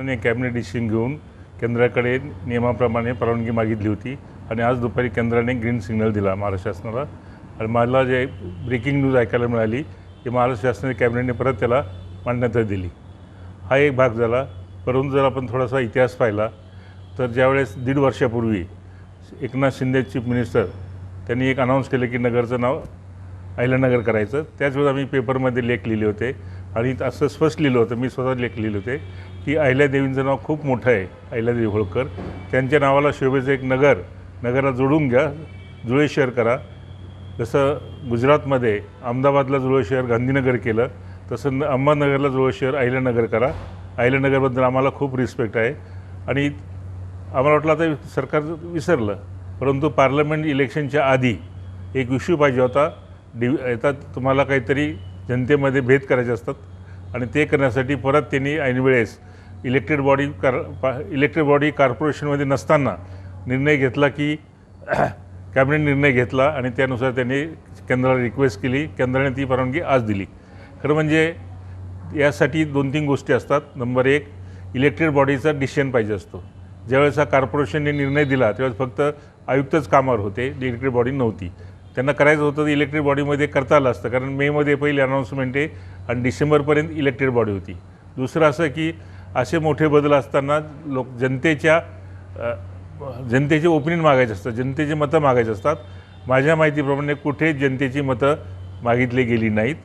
शासनाने cabinet decision घेऊन केंद्राकडे नियमाप्रमाणे परवानगी मागितली होती आणि आज दुपारी केंद्राने ग्रीन सिग्नल दिला महाराष्ट्र शासनाला. आणि मला जे ब्रेकिंग न्यूज ऐकायला मिळाली की महाराष्ट्र शासनाने कॅबिनेटने परत त्याला मान्यता दिली. हा एक भाग झाला. परंतु जर आपण थोडासा इतिहास पाहिला तर ज्यावेळेस दीड वर्षापूर्वी एकनाथ शिंदे चीफ मिनिस्टर त्यांनी एक अनाऊन्स केलं की नगरचं नाव अहिल्यानगर करायचं. त्याच वेळेस आम्ही पेपरमध्ये लेख लिहिले होते आणि असं स्पष्ट लिहिलं होतं. मी स्वतः लेख लिहिले होते. की अहिल्यादेवींचं नाव खूप मोठं आहे अहिल्यादेवी होळकर. त्यांच्या नावाला शोभेचं एक नगर नगरला जोडून घ्या जुळे शहर करा. जसं गुजरातमध्ये अहमदाबादला जुळे शहर गांधीनगर केलं तसं न अहमदनगरला जुळे शहर अहिल्यानगर करा. अहिल्यानगरबद्दल आम्हाला खूप रिस्पेक्ट आहे. आणि आम्हाला वाटलं आता सरकार विसरलं परंतु पार्लमेंट इलेक्शनच्या आधी एक इश्यू पाहिजे होता. डि येतात तुम्हाला काहीतरी जनतेमध्ये भेद करायचे असतात आणि ते करण्यासाठी परत त्यांनी ऐनवेळेस इलेक्टेड बॉडी कार पा इलेक्टेड बॉडी कॉर्पोरेशनमध्ये नसताना निर्णय घेतला की कॅबिनेट निर्णय घेतला आणि त्यानुसार त्यांनी केंद्राला रिक्वेस्ट केली. केंद्राने ती परवानगी आज दिली. खरं म्हणजे यासाठी दोन तीन गोष्टी असतात. नंबर एक इलेक्टेड बॉडीचा डिसिजन पाहिजे असतो. ज्यावेळेस हा कॉर्पोरेशनने निर्णय दिला त्यावेळेस फक्त आयुक्तच कामावर होते. इलेक्टेड बॉडी नव्हती. त्यांना करायचं होतं तर इलेक्ट्रिक बॉडीमध्ये करता आलं असतं. कारण मेमध्ये पहिली अनाऊन्समेंट आहे आणि डिसेंबरपर्यंत इलेक्टेड बॉडी होती. दुसरं असं की असे मोठे बदल असताना लोक जनतेच्या जनतेचे ओपिनियन मागायचे असतात जनतेची मतं मागायचे असतात. माझ्या माहितीप्रमाणे कुठे जनतेची मतं मागितली गेली नाहीत.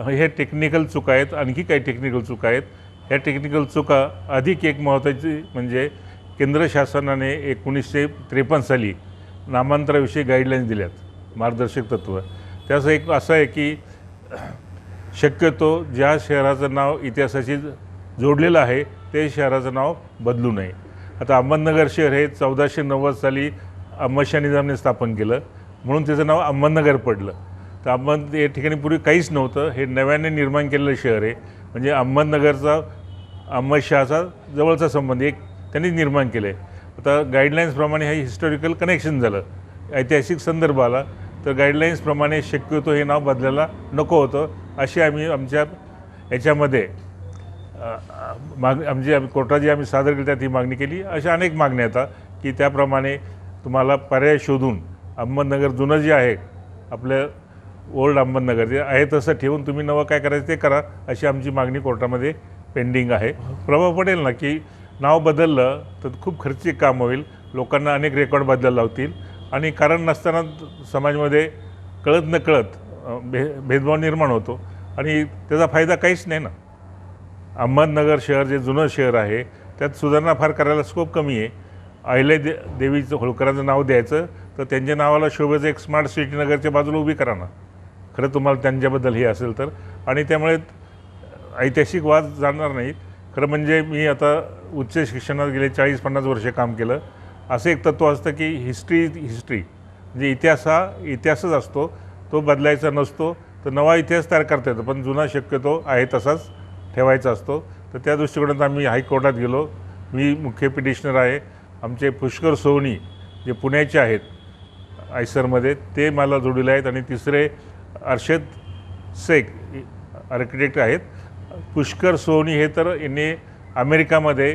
हे टेक्निकल चुका आहेत आणखी काही टेक्निकल चुका आहेत. ह्या टेक्निकल चुका अधिक एक महत्त्वाची म्हणजे केंद्र शासनाने एकोणीसशे त्रेपन्न साली नामांतराविषयी गाईडलाईन्स दिल्यात मार्गदर्शक तत्त्व त्याचं एक असं आहे की शक्यतो ज्या शहराचं नाव इतिहासाची जोडलेलं आहे. ते शहराचं नाव बदलू नये. आता अहमदनगर शहर हे चौदाशे नव्वद साली अहमदशाह निजामने स्थापन केलं. म्हणून त्याचं नाव अहमदनगर पडलं. तर अहमद या ठिकाणी पूर्वी काहीच नव्हतं. हे नव्याने निर्माण केलेलं शहर आहे. म्हणजे अहमदनगरचा अहमदशहाचा जवळचा संबंध एक त्यांनी निर्माण केलं आहे आता गाईडलाईन्सप्रमाणे हे हिस्टॉरिकल कनेक्शन झालं. ऐतिहासिक संदर्भ आला. तर गाईडलाईन्सप्रमाणे शक्यतो हे नाव बदलायला नको होतं. अशी आम्ही आमच्या याच्यामध्ये माग आमची आम्ही कोर्टात जी आम्ही सादर केली त्यात ही मागणी केली. अशा अनेक मागण्या आता की त्याप्रमाणे तुम्हाला पर्याय शोधून अहमदनगर जुनं जे आहे आपलं ओल्ड अहमदनगर जे आहे तसं ठेवून तुम्ही नवं काय करायचं ते करा अशी आमची मागणी कोर्टामध्ये पेंडिंग आहे. प्रभाव पडेल ना की नाव बदललं तर खूप खर्चिक काम होईल लोकांना अनेक रेकॉर्ड बदलायला लावतील आणि कारण नसताना समाजामध्ये कळत न कळत भे भेदभाव निर्माण होतो आणि त्याचा फायदा काहीच नाही ना. अहमदनगर शहर जे जुनं शहर आहे त्यात सुधारणा फार करायला स्कोप कमी आहे. अहिल्या दे देवीचं होळकरांचं नाव द्यायचं तर त्यांच्या नावाला शोभेचं एक स्मार्ट सिटी नगरच्या बाजूला उभी करा ना. खरं तुम्हाला त्यांच्याबद्दल हे असेल तर. आणि त्यामुळे ऐतिहासिक वाद जाणार नाहीत. खरं म्हणजे मी आता उच्च शिक्षणात गेले चाळीस पन्नास वर्षे काम केलं. असं एक तत्त्व असतं की हिस्ट्री हिस्ट्री म्हणजे इतिहास हा इतिहासच असतो. तो बदलायचा नसतो. तर नवा इतिहास तयार करता येतो. पण जुना शक्यतो आहे तसाच. ठेवायचा असतो. तर त्या दृष्टिकोनात आम्ही हायकोर्टात गेलो. मी मुख्य पिटिशनर आहे. आमचे पुष्कर सोहनी जे पुण्याचे आहेत आयसरमध्ये ते मला जोडलेले आहेत. आणि तिसरे अर्षद शेख आर्किटेक्ट आहेत. पुष्कर सोहनी हे तर यांनी अमेरिकामध्ये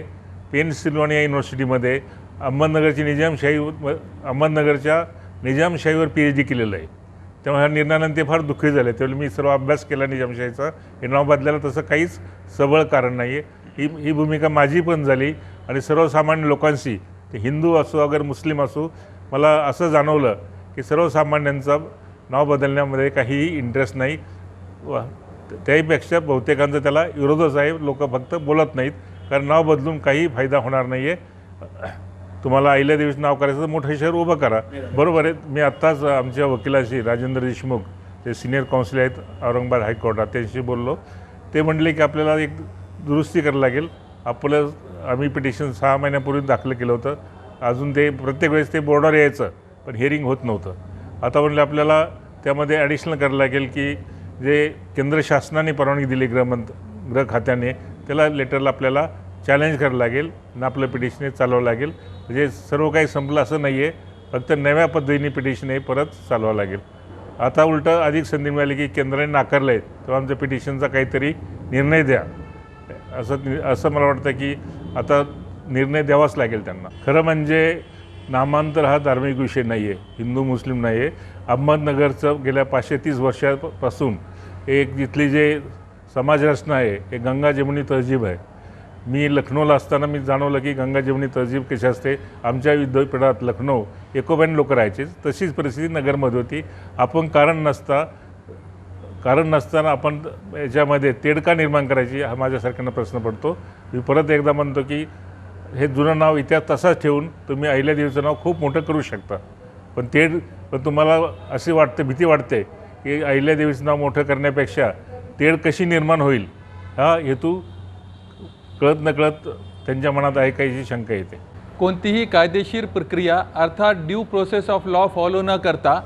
पेनसिल्वानिया युनिव्हर्सिटीमध्ये अहमदनगरची निजामशाही अहमदनगरच्या निजामशाहीवर पी एच डी केलेलं आहे. त्यामुळे ह्या निर्णयानं ते फार दुःखी झाले. त्यावेळी मी सर्व अभ्यास केला निजामशाहीचा. हे नाव बदलायला तसं काहीच सबळ कारण नाही आहे ही ही भूमिका माझी पण झाली आणि सर्वसामान्य लोकांशी ते हिंदू असो अगर मुस्लिम असो मला असं जाणवलं की सर्वसामान्यांचा नाव बदलण्यामध्ये काहीही इंटरेस्ट नाही. व त्याहीपेक्षा बहुतेकांचा त्याला विरोधच आहे. लोक फक्त बोलत नाहीत. कारण नाव बदलून काही फायदा होणार नाही आहे तुम्हाला अहिल्यादेवीचं नाव करायचं तर मोठं शहर उभं करा. बरोबर आहे. मी आत्ताच आमच्या वकिलाशी राजेंद्र देशमुख ते सिनियर काउन्सिल आहेत औरंगाबाद हायकोर्टात त्यांच्याशी बोललो. ते म्हणले की आपल्याला एक दुरुस्ती करायला लागेल. आपलं आम्ही पिटिशन सहा महिन्यापूर्वी दाखल केलं होतं. अजून ते प्रत्येक वेळेस ते बोर्डावर यायचं पण हिअरिंग होत नव्हतं. आता म्हणलं आपल्याला त्यामध्ये ॲडिशनल करायला लागेल की जे केंद्र शासनाने परवानगी दिली गृहमंत गृह खात्याने त्याला लेटरला आपल्याला चॅलेंज करायला लागेल. आणि आपलं पिटिशन चालवावं लागेल. म्हणजे सर्व काही संपलं असं नाही आहे फक्त नव्या पद्धतीने पिटिशन हे परत चालवावं लागेल. आता उलटं अधिक संधी मिळाली की केंद्राने नाकारलं आहे तेव्हा आमचं पिटिशनचा काहीतरी निर्णय द्या. असं असं मला वाटतं की आता निर्णय द्यावाच लागेल त्यांना. खरं म्हणजे नामांतर हा धार्मिक विषय नाही आहे हिंदू मुस्लिम नाही आहे अहमदनगरचं गेल्या पाचशे तीस वर्षापासून एक तिथली जे समाजरचना आहे हे गंगा जमुनी तहजीब आहे. मी लखनौला असताना मी जाणवलं की गंगा जमुनी तहजीब कशी असते? आमच्या विद्यापीठात लखनौ एकोब्याने लोक राहायचे तशीच परिस्थिती नगरमध्ये होती. आपण कारण नसता कारण नसताना आपण याच्यामध्ये तेडका निर्माण करायची हा माझ्यासारख्यांना प्रश्न पडतो. मी परत एकदा म्हणतो की हे जुनं नाव इतिहास तसाच ठेवून तुम्ही अहिल्यादेवीचं नाव खूप मोठं करू शकता. पण तेड पण तुम्हाला अशी वाटते भीती वाटते की अहिल्यादेवीचं नाव मोठं करण्यापेक्षा तेढ कशी निर्माण होईल? हा हेतू कळत नकळत त्यांच्या मनात ऐकायची शंका येते. कोणतीही कायदेशीर प्रक्रिया अर्थात due process of law follow न करता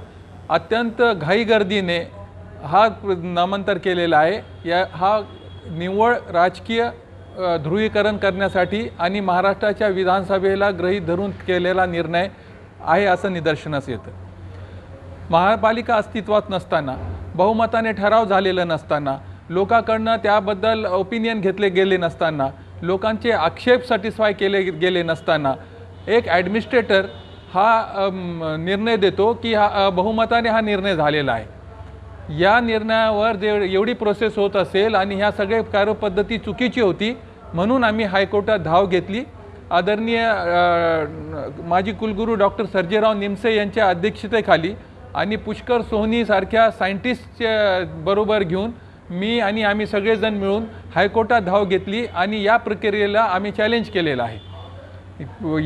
अत्यंत घाईगर्दीने हा नामांतर केलेला आहे. या हा निव्वळ राजकीय ध्रुवीकरण करण्यासाठी आणि महाराष्ट्राच्या विधानसभेला ग्रहीत धरून केलेला निर्णय आहे असं निदर्शनास येतं. महापालिका अस्तित्वात नसताना बहुमताने ठराव झालेला नसताना लोकांकडनं त्याबद्दल ओपिनियन घेतले गेले नसताना लोकांचे आक्षेप सॅटिस्फाय केले गेले नसताना एक ॲडमिनिस्ट्रेटर हा निर्णय देतो की हा बहुमताने हा निर्णय झालेला आहे. या निर्णयावर जे एवढी प्रोसेस होत असेल आणि ह्या सगळे कार्यपद्धती चुकीची होती म्हणून आम्ही हायकोर्टात धाव घेतली. आदरणीय माजी कुलगुरू डॉक्टर सर्जेराव निमसे यांच्या अध्यक्षतेखाली आणि पुष्कर सोहनीसारख्या सायंटिस्टच्या बरोबर घेऊन मी आणि आम्ही सगळेजण मिळून हायकोर्टात धाव घेतली आणि या प्रक्रियेला आम्ही चॅलेंज केलेलं आहे.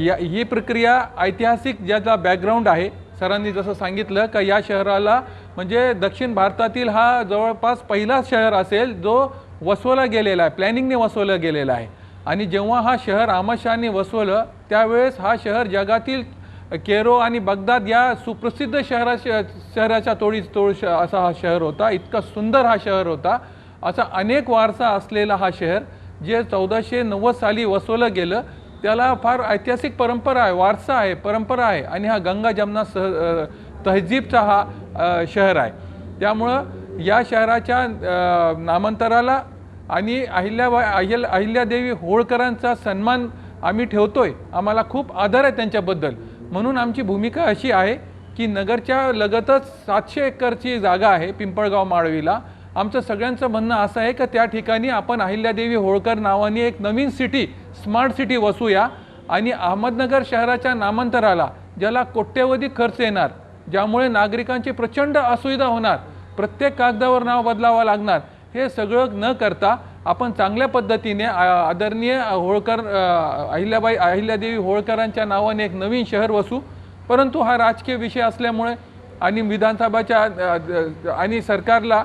या ही प्रक्रिया ऐतिहासिक ज्याचा बॅकग्राऊंड आहे सरांनी जसं सांगितलं का या शहराला म्हणजे दक्षिण भारतातील हा जवळपास पहिला शहर असेल जो वसवला गेलेला आहे प्लॅनिंगने वसवलं गेलेला आहे. आणि जेव्हा हा शहर आमशाने वसवलं त्यावेळेस हा शहर जगातील केरो आणि बगदाद या सुप्रसिद्ध शहरा शहराच्या तोडी तोड श- असा हा शहर होता इतका सुंदर हा शहर होता. असा अनेक वारसा असलेला हा शहर जे चौदाशे नव्वद साली वसवलं गेलं त्याला फार ऐतिहासिक परंपरा आहे वारसा आहे परंपरा आहे आणि हा गंगा जमना सह तहजीबचा हा शहर आहे. त्यामुळं या शहराच्या नामांतराला आणि अहिल्याबाई अहिल अहिल्यादेवी होळकरांचा सन्मान आम्ही ठेवतो आहे आम्हाला खूप आदर आहे त्यांच्याबद्दल. म्हणून आमची भूमिका अशी आहे की नगरच्या लगतच सातशे एकरची जागा आहे पिंपळगाव माळवीला. आमचं सगळ्यांचं म्हणणं असं आहे का त्या ठिकाणी आपण अहिल्यादेवी होळकर नावाने एक नवीन सिटी स्मार्ट सिटी वसूया आणि अहमदनगर शहराच्या नामांतराला ज्याला कोट्यवधी खर्च येणार ज्यामुळे नागरिकांची प्रचंड असुविधा होणार प्रत्येक कागदावर नाव बदलावं लागणार हे सगळं न करता आपण चांगल्या पद्धतीने आ- आदरणीय होळकर अहिल्याबाई अहिल्यादेवी होळकरांच्या नावाने एक नवीन शहर वसू. परंतु हा राजकीय विषय असल्यामुळे आणि विधानसभाच्या आणि सरकारला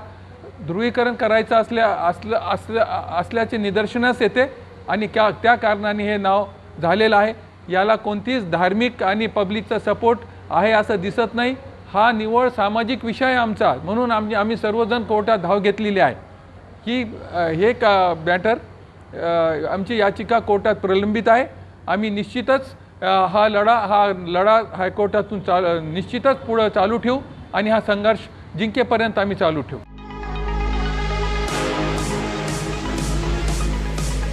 ध्रुवीकरण करायचं असल्या असलं असल्या असल्याचे निदर्शनास येते आणि त्या त्या कारणाने हे नाव झालेलं आहे. याला कोणतीच धार्मिक आणि पब्लिकचा सपोर्ट आहे असं दिसत नाही. हा निवळ सामाजिक विषय आहे आमचा म्हणून आम आम्ही सर्वजण कोर्टात धाव घेतलेली आहे. की हे का मॅटर आमची याचिका कोर्टात प्रलंबित आहे. आम्ही निश्चितच हा लढा हा लढा हायकोर्टातून चाल निश्चितच पुढं चालू ठेवू आणि हा संघर्ष जिंकेपर्यंत आम्ही चालू ठेवू.